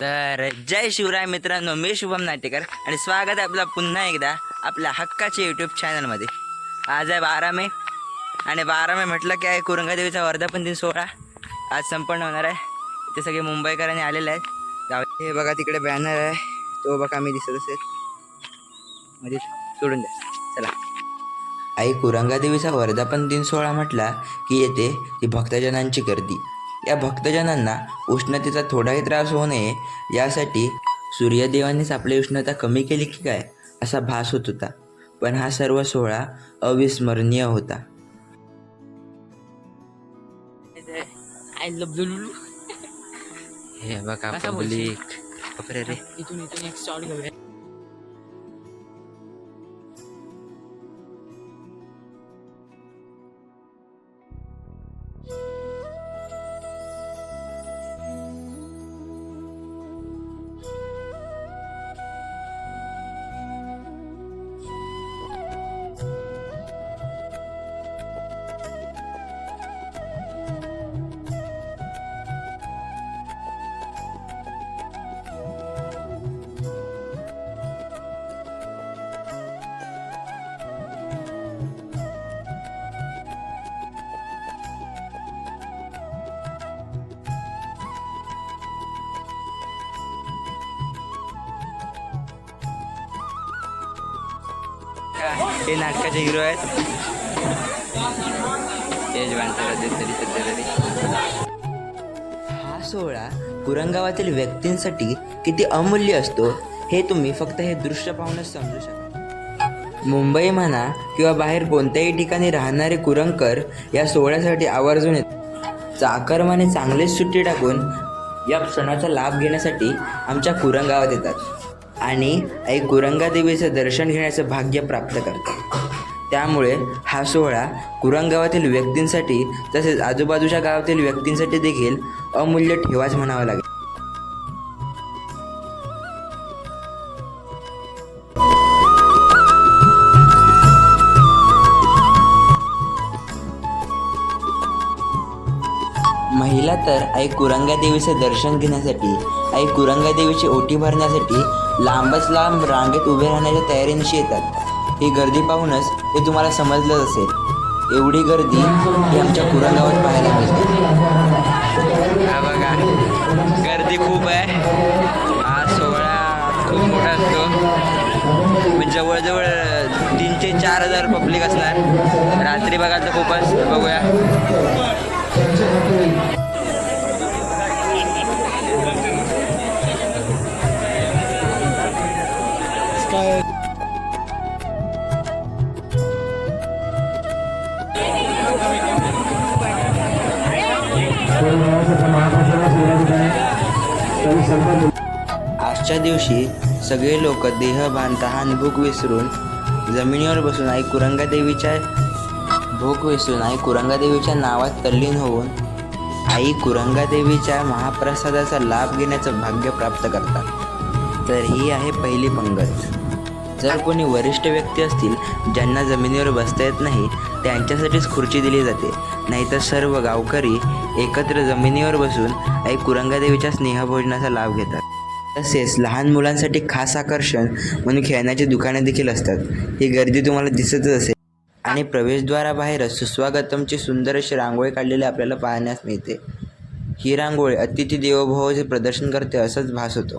तर जय शिवराय मित्रांनो मी शुभम नाटेकर आणि स्वागत आहे आपलं पुन्हा एकदा आपल्या हक्काच्या यूट्यूब चॅनलमध्ये आज आहे बारा मे आणि बारा मे म्हटलं की आहे कुरंगादेवीचा वर्धापन दिन सोहळा. आज संपन्न होणार आहे. ते सगळे मुंबईकरांनी आलेले आहेत. हे बघा तिकडे बॅनर आहे. तो बघा मी दिसत असेल. म्हणजे सोडून द्या. चला. आई कुरंगादेवीचा वर्धापन दिन सोहळा म्हटला की येते ती भक्तजनांची गर्दी. या भक्तजनांना उष्णतेचा थोडाही त्रास होऊ नये यासाठी सूर्यदेवानेच आपली उष्णता कमी केली की काय असा भास होत होता. पण हा सर्व सोहळा अविस्मरणीय होता. आय लव्ह हे बघा रे. इथून इथून एक शॉट घेऊया. हे नाटकाचे हिरो आहेत. तेज तरी सध्या तरी हा सोहळा पुरंगावातील व्यक्तींसाठी किती अमूल्य असतो हे तुम्ही फक्त हे दृश्य पाहूनच समजू शकता. मुंबई म्हणा किंवा बाहेर कोणत्याही ठिकाणी राहणारे कुरंकर या सोहळ्यासाठी आवर्जून येतात. चाकरमाने चांगलीच सुट्टी टाकून या क्षणाचा लाभ घेण्यासाठी आमच्या कुरंगावात येतात. आणि आई कुरंगादेवीचं दर्शन घेण्याचं भाग्य प्राप्त करतात. त्यामुळे हा सोहळा कुरंगावातील व्यक्तींसाठी तसेच आजूबाजूच्या गावातील व्यक्तींसाठी देखील अमूल्य ठेवाच म्हणावा लागेल. महिला तर आई कुरंगादेवीचे दर्शन घेण्यासाठी आई कुरंगा देवीची ओटी भरण्यासाठी लांबच लांब रांगेत उभे राहण्याच्या तयारीनिशी येतात. ही गर्दी पाहूनच हे तुम्हाला समजलंच असेल. एवढी गर्दी ही आमच्या कुरंगावात पाहायला मिळते. बघा गर्दी खूप आहे. हा सोहळा खूप मोठा असतो. जवळजवळ तीन ते चार हजार पब्लिक असणार. रात्री बघा तर खूपच बघूया. आजच्या दिवशी सगळे लोक देहभान तहान भूक विसरून जमिनीवर बसून आई कुरंगादेवीच्या भूक विसरून आई कुरंगादेवीच्या नावात तल्लीन होऊन आई कुरंगादेवीच्या महाप्रसादाचा लाभ घेण्याचं भाग्य प्राप्त करतात. तर ही आहे पहिली पंगत. जर कोणी वरिष्ठ व्यक्ती असतील ज्यांना जमिनीवर बसता येत नाही त्यांच्यासाठीच खुर्ची दिली जाते. नाहीतर सर्व गावकरी एकत्र जमिनीवर बसून आई कुरंगादेवीच्या स्नेहभोजनाचा लाभ घेतात. तसेच लहान मुलांसाठी खास आकर्षण म्हणून खेळण्याची दुकाने देखील असतात. ही गर्दी तुम्हाला दिसतच असेल. आणि प्रवेशद्वाराबाहेरच सुस्वागतमची सुंदर अशी रांगोळी काढलेली आपल्याला पाहण्यास मिळते. ही रांगोळी अतिथी देवोभवाचे प्रदर्शन करते असंच भास होतो.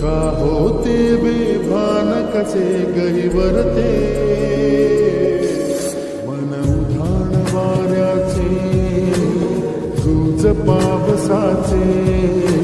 का होते बेभान? कसे गहिवरते मन उधाण वाऱ्याचे गुज पावसाचे.